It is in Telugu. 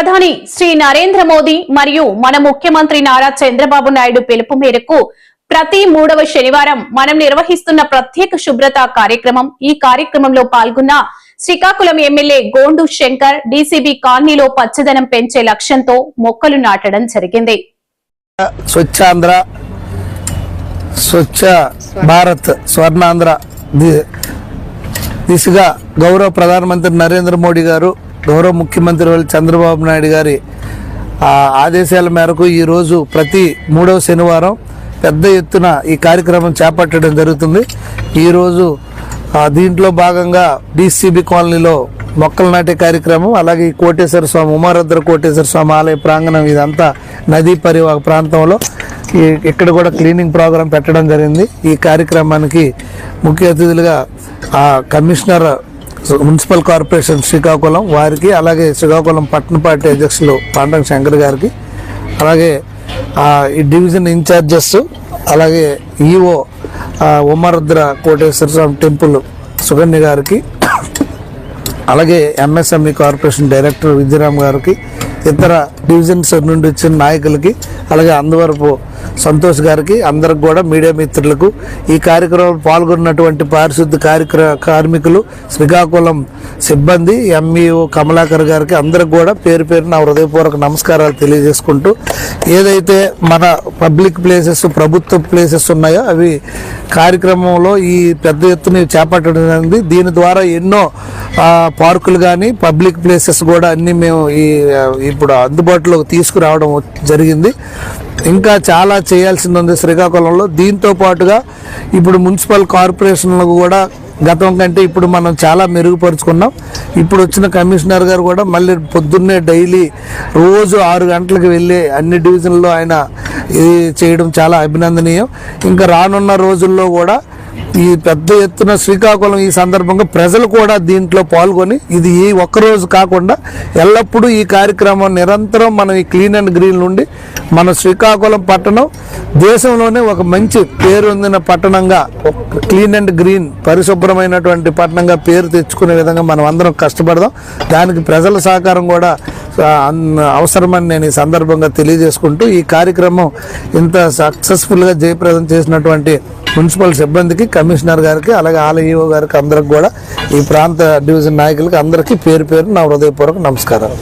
ప్రధాని శ్రీ నరేంద్ర మోదీ మరియు మన ముఖ్యమంత్రి నారా చంద్రబాబు నాయుడు పిలుపు మేరకు ప్రతి మూడవ శనివారం మనం నిర్వహిస్తున్న ప్రత్యేక శుభ్రత కార్యక్రమం. ఈ కార్యక్రమంలో పాల్గొన్న శ్రీకాకుళం ఎమ్మెల్యే గోండు శంకర్ డీసీబీ కాలనీలో పచ్చదనం పెంచే లక్ష్యంతో మొక్కలు నాటడం జరిగింది. స్వచ్ఛాంధ్ర స్వచ్ఛ భారత్ స్వర్ణాంధ్ర దిశగా గౌరవ ప్రధానమంత్రి నరేంద్ర మోడీ గారు గౌరవ ముఖ్యమంత్రి వాళ్ళు చంద్రబాబు నాయుడు గారి ఆదేశాల మేరకు ఈరోజు ప్రతి మూడవ శనివారం పెద్ద ఎత్తున ఈ కార్యక్రమం చేపట్టడం జరుగుతుంది. ఈరోజు దీంట్లో భాగంగా డిసిబి కాలనీలో మొక్కలు నాటే కార్యక్రమం అలాగే ఈ కోటేశ్వర స్వామి ఉమారుద్ర కోటేశ్వర స్వామి ఆలయ ప్రాంగణం ఇదంతా నదీ పరివాహ ప్రాంతంలో ఇక్కడ కూడా క్లీనింగ్ ప్రోగ్రాం పెట్టడం జరిగింది. ఈ కార్యక్రమానికి ముఖ్య అతిథులుగా ఆ కమిషనర్ మున్సిపల్ కార్పొరేషన్ శ్రీకాకుళం వారికి అలాగే శ్రీకాకుళం పట్టణ పార్టీ అధ్యక్షులు పాండం శంకర్ గారికి అలాగే ఈ డివిజన్ ఇన్ఛార్జెస్ అలాగే ఈఓ ఉమారుద్ర కోటేశ్వర స్వామి టెంపుల్ సుగన్య గారికి అలాగే ఎంఎస్ఎంఈ కార్పొరేషన్ డైరెక్టర్ విద్యరామ్ గారికి ఇతర డివిజన్స్ నుండి వచ్చిన నాయకులకి అలాగే అందువరపు సంతోష్ గారికి అందరికి కూడా మీడియా మిత్రులకు ఈ కార్యక్రమంలో పాల్గొన్నటువంటి పారిశుద్ధ కార్యక్ర కార్మికులు శ్రీకాకుళం సిబ్బంది ఎంఈఓ కమలాకర్ గారికి అందరికి కూడా పేరు పేరు నా హృదయపూర్వక నమస్కారాలు తెలియజేసుకుంటూ ఏదైతే మన పబ్లిక్ ప్లేసెస్ ప్రభుత్వ ప్లేసెస్ ఉన్నాయో అవి కార్యక్రమంలో ఈ పెద్ద ఎత్తున చేపట్టడం జరిగింది. దీని ద్వారా ఎన్నో పార్కులు కానీ పబ్లిక్ ప్లేసెస్ కూడా అన్నీ మేము ఈ ఇప్పుడు అందుబాటులోకి తీసుకురావడం జరిగింది. ఇంకా చాలా చేయాల్సింది ఉంది శ్రీకాకుళంలో. దీంతో పాటుగా ఇప్పుడు మున్సిపల్ కార్పొరేషన్లకు కూడా గతం కంటే ఇప్పుడు మనం చాలా మెరుగుపరుచుకున్నాం. ఇప్పుడు వచ్చిన కమిషనర్ గారు కూడా మళ్ళీ పొద్దున్నే డైలీ రోజు ఆరు గంటలకు వెళ్ళి అన్ని డివిజన్లో ఆయన ఇది చేయడం చాలా అభినందనీయం. ఇంకా రానున్న రోజుల్లో కూడా ఈ పెద్ద ఎత్తున శ్రీకాకుళం ఈ సందర్భంగా ప్రజలు కూడా దీంట్లో పాల్గొని ఇది ఈ ఒక్కరోజు కాకుండా ఎల్లప్పుడూ ఈ కార్యక్రమం నిరంతరం మనం ఈ క్లీన్ అండ్ గ్రీన్ నుండి మన శ్రీకాకుళం పట్టణం దేశంలోనే ఒక మంచి పేరొందిన పట్టణంగా క్లీన్ అండ్ గ్రీన్ పరిశుభ్రమైనటువంటి పట్టణంగా పేరు తెచ్చుకునే విధంగా మనం అందరం కష్టపడదాం. దానికి ప్రజల సహకారం కూడా అన్- అవసరమని నేను ఈ సందర్భంగా తెలియజేసుకుంటూ ఈ కార్యక్రమం ఇంత సక్సెస్ఫుల్గా జయప్రదం చేసినటువంటి మున్సిపల్ సిబ్బందికి కమిషనర్ గారికి అలాగే ఆలయో గారికి అందరికి కూడా ఈ ప్రాంత డివిజన్ నాయకులకి అందరికీ పేరు పేరు నా హృదయపూర్వక నమస్కారాలు.